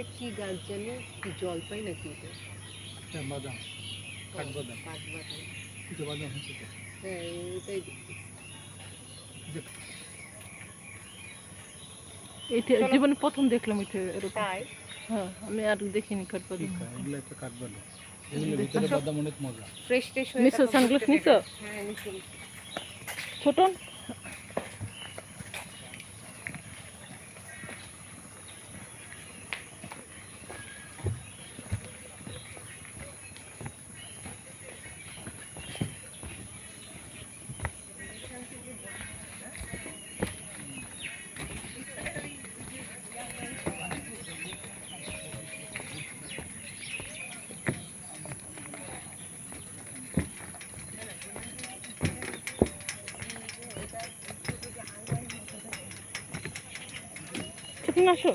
এটা কি গাছ জানি কি জলপাই নাকি এটা? হ্যাঁ বাদাম। কাঠবাদাম কাঠবাদাম কিছু বাদাম হচ্ছে হ্যাঁ এটাই এটা জীবনে প্রথম দেখলাম এটা এরকম। হ্যাঁ আমি আর দেখিনি কাঠবাদাম এগুলো একটা কাঠবাদাম এগুলো ভিতরে বাদাম অনেক মজা। ফ্রেশ ট্রেশ নিছো, sunglass নিছো? হ্যাঁ নিছো নিছো। ছোট আসো।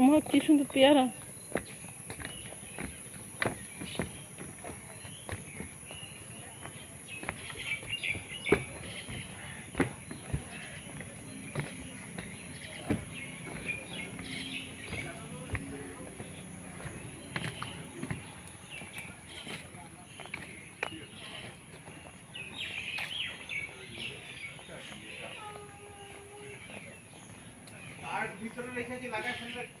মা কি সুন্দর পেয়ারা এই এখানে কাপড়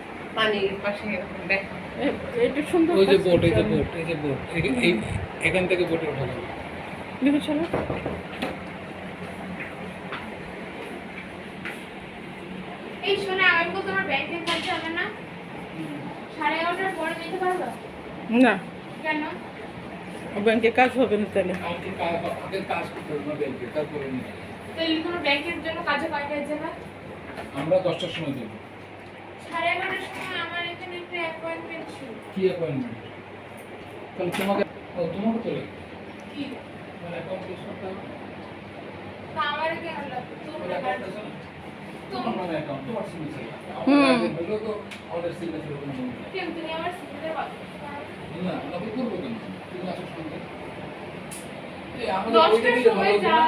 পানির পাশে এরকম দেখা। এ- এটা সুন্দর ওই যে কাজ বোট এই যে বোট এই যে বোট এই- এই এখান থেকে বোটে ওঠা যাবে। বিবেচনা এই শোনো আমি তো তোমার ব্যাংকের কাজ হবে না? সাড়ে এগারোটার পরে নিতে পারব? না। কেন? ব্যাংকে কাজ হবে না তাহলে। আমাকে কাজ আগে কাজ করতে হবে না ব্যাংকে। তাহলে তোমার ব্যাংকের জন্য কাজে যাবে আমরা দশটার সময় যাব। সাড়ে এগারোটার সময় আমার এখানে একটা অ্যাপয়েন্টমেন্ট ছিল। কি অ্যাপয়েন্টমেন্ট তাহলে তোমাকে ও তোমাকে কি? মানে অ্যাকাউন্ট আমার কেন লাগবে তোমার সিগনেচার হুম। তো আমাদের সিগনেচার কোনো তুমি আমার সিভিলে না আমরা করব কেন? তুমি আসার সঙ্গে। এই আমাদের দশটার ওইদিকে সময় ভালো যাওয়া